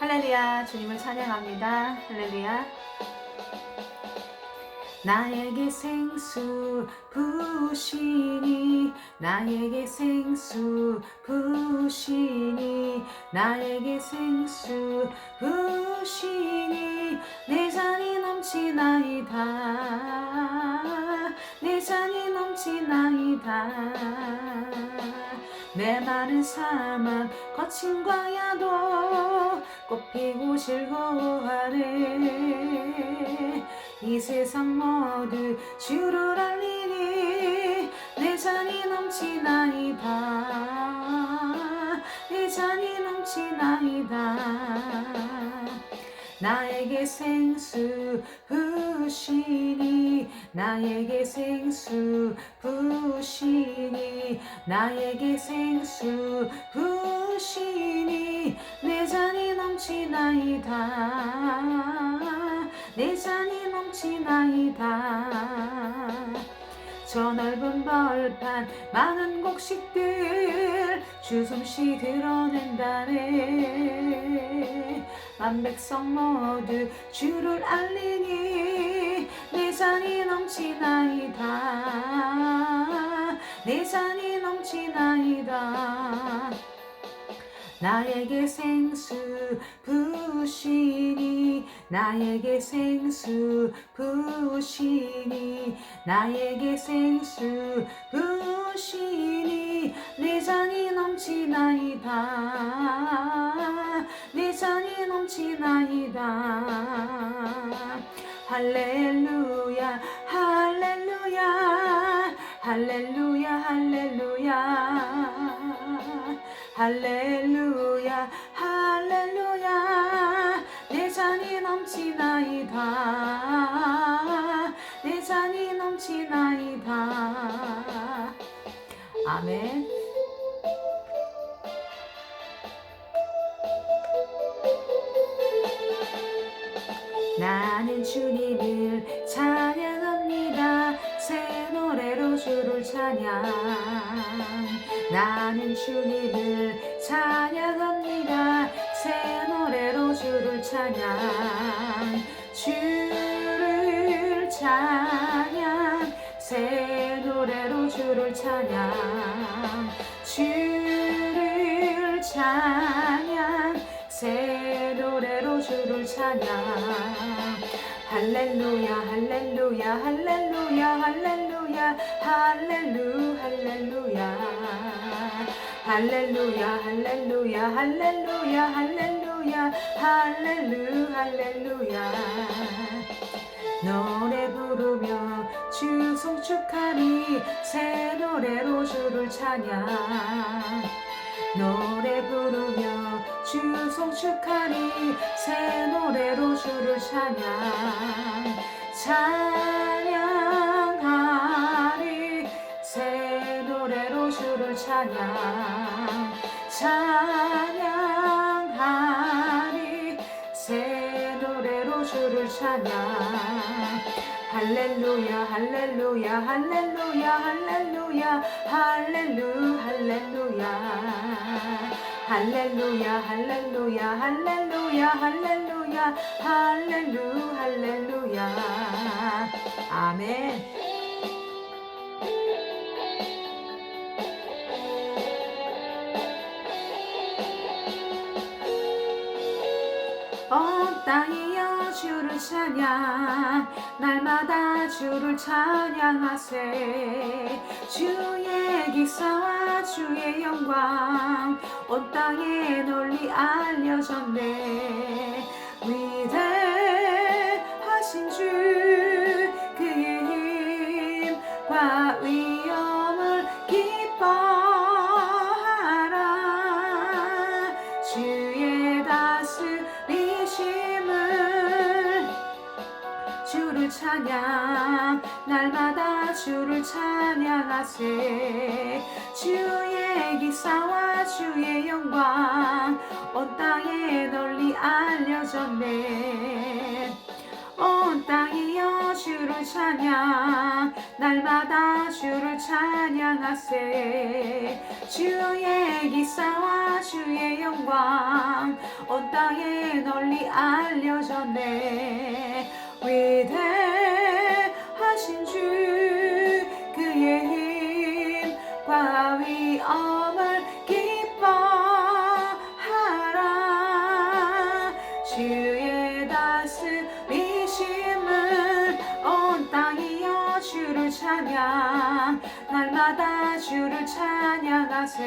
할렐루야 주님을 찬양합니다. 할렐루야. 나에게 생수 부으시니 나에게 생수 부으시니 나에게 생수 부으시니 내 잔이 넘치나이다 내 잔이 넘치나이다 내 마른 사막 거친 광야도 꽃피고 즐거워하네. 이 세상 모두 주를 알리니 내 잔이 넘치나이다. 내 잔이 넘치나이다. 나에게 생수 부으시니 나에게 생수 부으시니 나에게 생수 부으시니 내 잔이 넘치나이다. 내 잔이 넘치나이다 저 넓은 벌판 많은 곡식들 주솜씨 드러낸다네. 만백성 모두 주를 알리니 내 잔이 넘치나이다. 내 잔이 넘치나이다 나에게 생수 부으시니 나에게 생수 부으시니 나에게 생수 부으시니 내 잔이 넘치나이다. 내 잔이 넘치나이다. 할렐루야 할렐루야 할렐루야 할렐루야 할렐루야 할렐루야. 내 잔이 넘치나이다. 내 잔이 넘치나이다. 아멘. 나는 주님을 찬양합니다. 새 노래로 주를 찬양 나는 주님을 찬양합니다. 새 노래로 주를 찬양. 주를 찬양. 새 노래로 주를 찬양. 주를 찬양. 새 노래로 주를 찬양. 할렐루야 할렐루야 할렐루야 할렐루야 할렐루 할렐루야 할렐루야. 할렐루야 할렐루야 할렐루야 할렐루 할렐루야 노래 부르며 주 송축하니 새 노래로 주를 찬양. 노래 부르며 주 송축하니 새 노래로 주를 찬양. 찬양 찬양 찬양하리 새 노래로 주를 찬양. 할렐루야 할렐루야 할렐루야 할렐루야 할렐루 할렐루야. 할렐루야 할렐루야 할렐루야 할렐루야 할렐루 할렐루야. 아멘 땅이여 주를 찬양 날마다 주를 찬양하세. 주의 기사와 주의 영광 온 땅에 널리 알려졌네. 위대하신 주 주를 찬양하세. 주의 기사와 주의 영광 온 땅에 널리 알려졌네. 온 땅이여 주를 찬양 날마다 주를 찬양하세. 주의 기사와 주의 영광 온 땅에 알려졌네. 위대하신 주 위엄을 기뻐하라. 주의 다스리심을 온 땅이여 주를 찬양. 날마다 주를 찬양하세.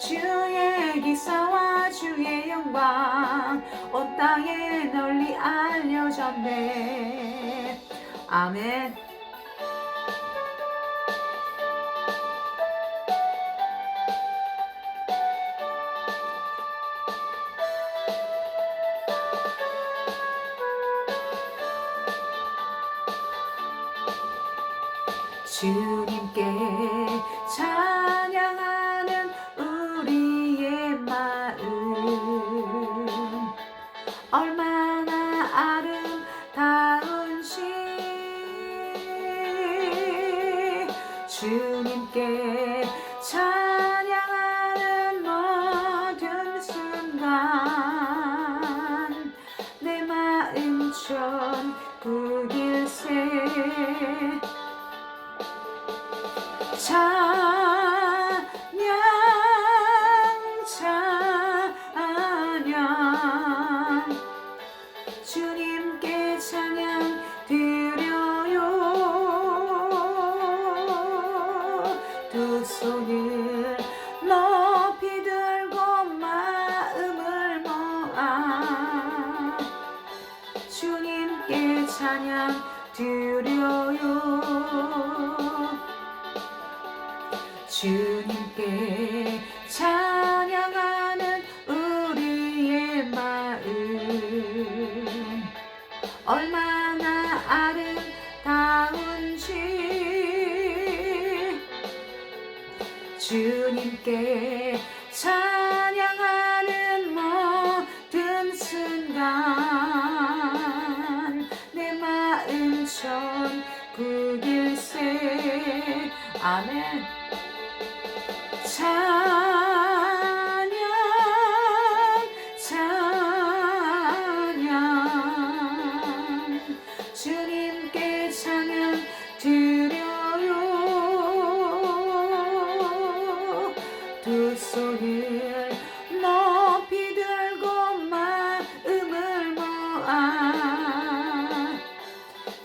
주의 기사와 주의 영광 온 땅에 널리 알려졌네. 아멘 찬 주 높이 들고 마음을 모아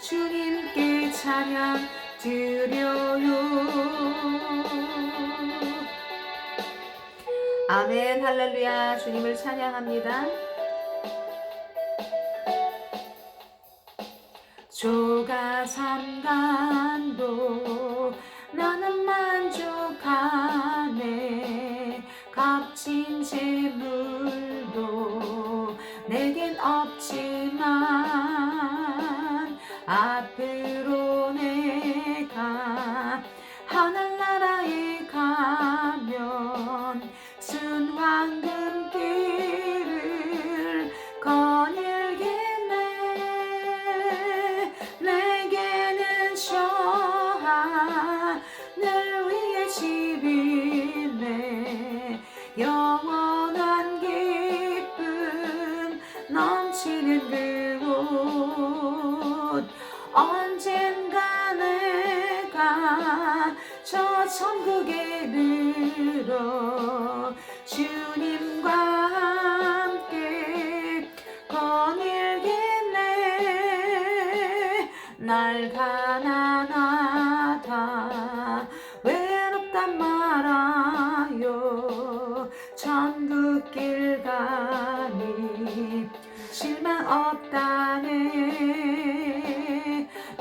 주님께 찬양 드려요. 아멘 할렐루야. 주님을 찬양합니다. 조가 삼간도 나는 만족하네 값진 재물도 내겐 없지만 앞으로 내가 하늘나라에 가면 순황 가니 실망 없다네.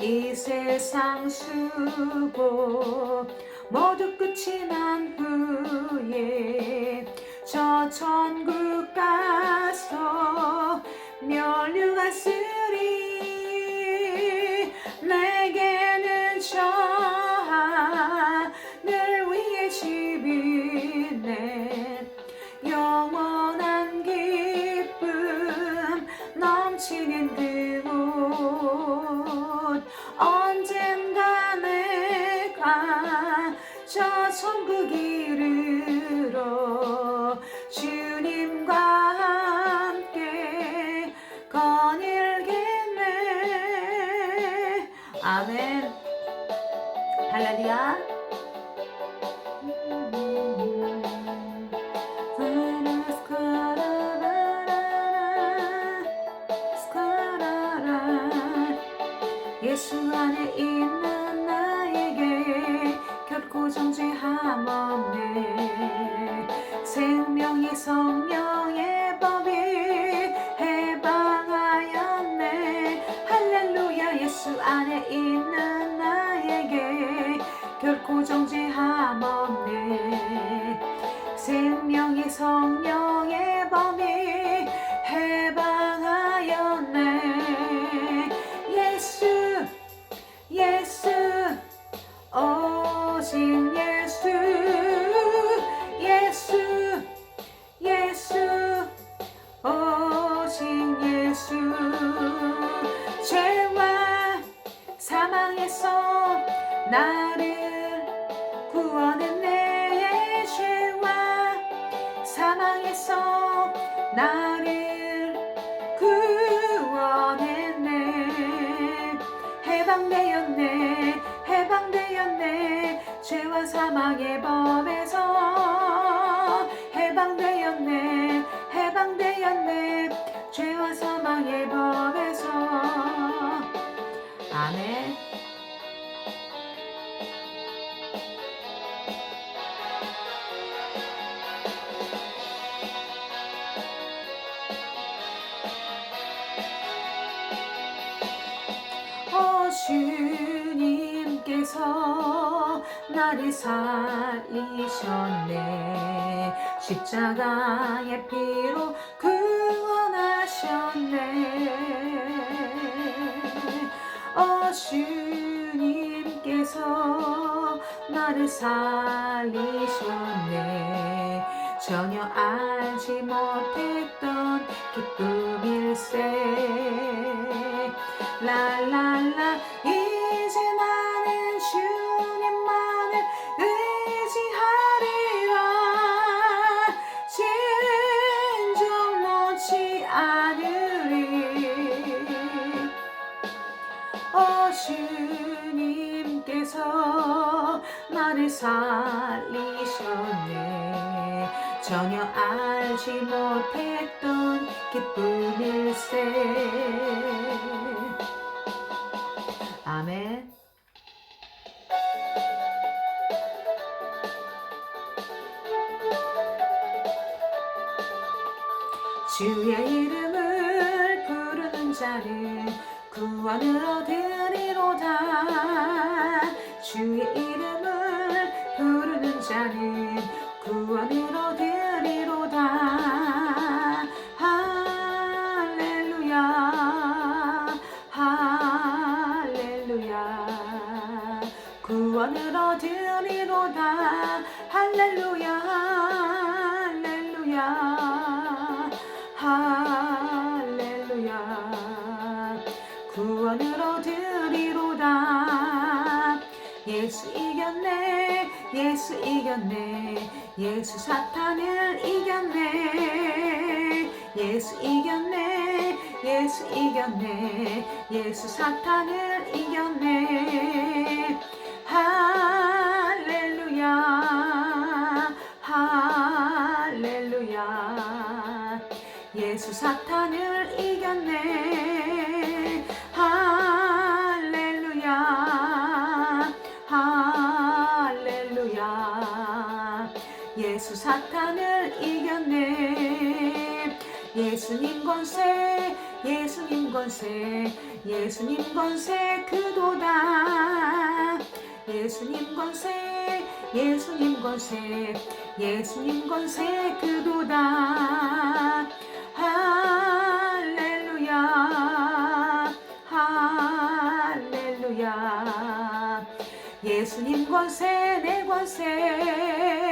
이 세상 수고 모두 끝이 난 후에 저 천국 가서 멸류하으리 나를 구원했네. 해방되었네 해방되었네. 죄와 사망의 법에서 해방되었네 해방되었네. 죄와 사망의 법에서. 아멘 나를 살리셨네. 십자가의 피로 구원하셨네. 어 주님께서 나를 살리셨네. 전혀 알지 못했던 기쁨일세. 랄랄라 주님께서 나를 살리셨네. 전혀 알지 못했던 기쁨일세 아멘. 주의 이름을 부르는 자는 구원을 얻으리로다 주의 이름을 부르는 자는 구원을 얻으리로다. 할렐루야 할렐루야. 구원을 얻으리로다. 할렐루야 예수 이겼네. 예수 사탄을 이겼네. 예수 이겼네. 예수 이겼네. 예수 사탄을 이겼네. 할렐루야. 할렐루야. 예수 사탄을 이겼네. 할렐루야 예수님 권세 예수님 권세 예수님 권세 그도다. 예수님 권세 예수님 권세 예수님 권세 그도다. 할렐루야 할렐루야. 예수님 권세 내 권세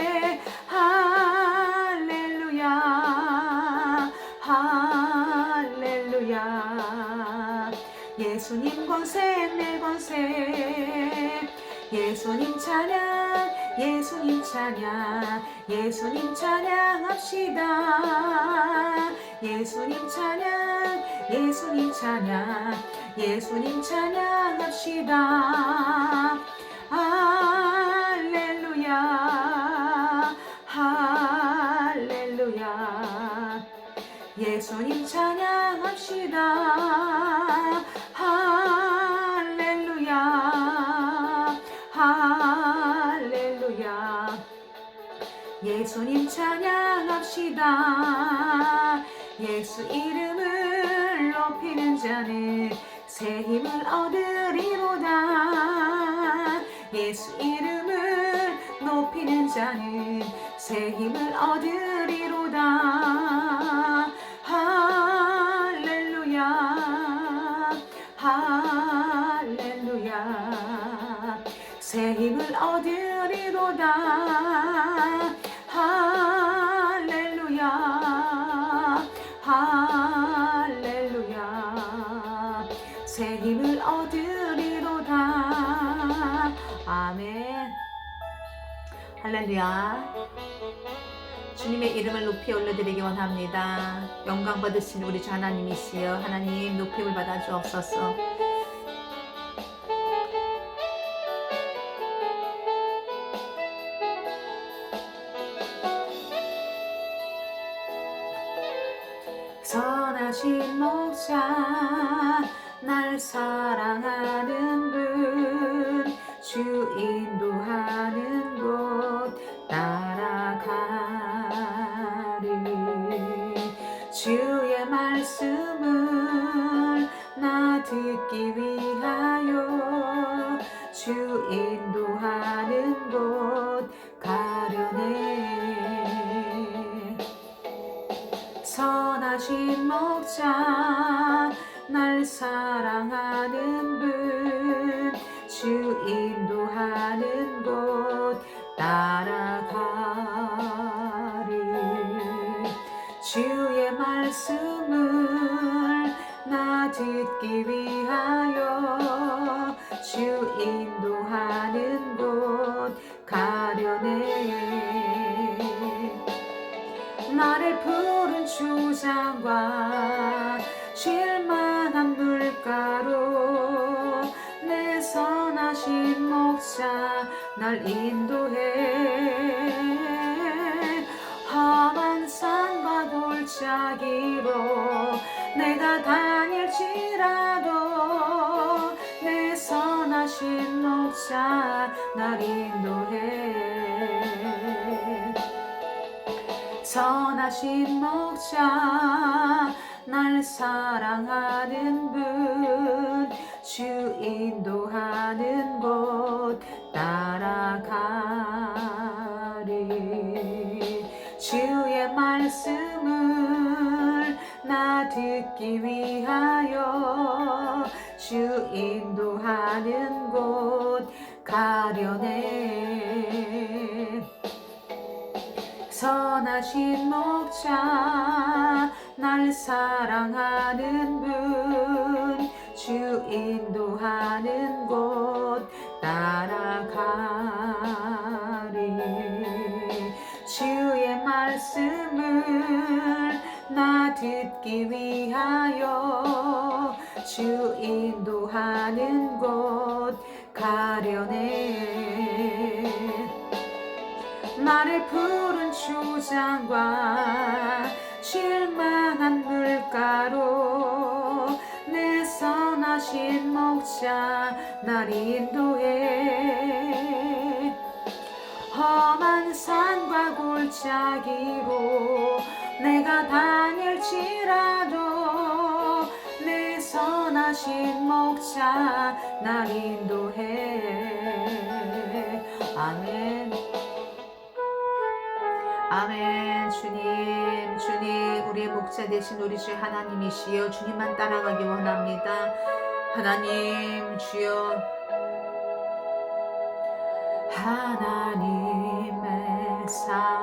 예수님 권세 내 권세. 예수님 찬양 예수님 찬양. 예수님 찬양합시다. 예수님 찬양 예수님 찬양. 예수님 찬양합시다 예수님 찬양합시다. 예수 이름을 높이는 자는 새 힘을 얻으리로다. 예수 이름을 높이는 자는 새 힘을 얻으리로다. 할렐루야. 할렐루야. 새 힘을 얻으리로다 할렐루야. 할렐루야. 새 힘을 얻으리로다. 아멘. 할렐루야. 주님의 이름을 높이 올려드리기 원합니다. 영광 받으신 우리 주 하나님이시여. 하나님 높임을 받아 주옵소서. 듣기 위하여 주 인도하는 곳 가려네. 선하신 목자 날 사랑하는 분 주 인도하는 나 듣기 위하여 주 인도하는 곳 가려네. 나를 푸른 주장과 쉴만한 물가로 내 선하신 목자 날 인도해. 험한 산과 골짜기로 내가 다 선하신 목자 날 인도해. 선하신 목자 날 사랑하는 분 주 인도하는 곳 따라가리. 주의 말씀을 나 듣기 위하여 주 인도하는 곳 가려네. 선하신 목자 날 사랑하는 분 주 인도하는 곳 따라가리. 주의 말씀을 나 듣기 위하여 주 인도하는 곳 가려네. 나를 푸른 주장과 쉴만한 물가로 내 선하신 목자 날 인도해. 험한 산과 골짜기로 내가 다닐지라도 내 선하신 목자 날 인도해. 아멘. 아멘. 주님 주님 우리의 목자 되신 우리 주 하나님이시여 주님만 따라가기 원합니다. 하나님 주여. 하나님의 사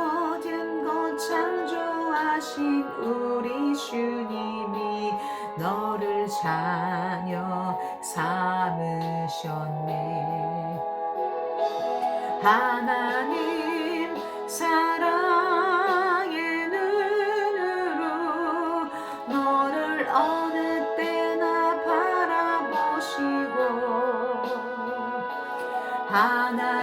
창조하신 우리 주님이 너를 자녀 삼으셨네. 하나님 사랑의 눈으로 너를 어느 때나 바라보시고 하나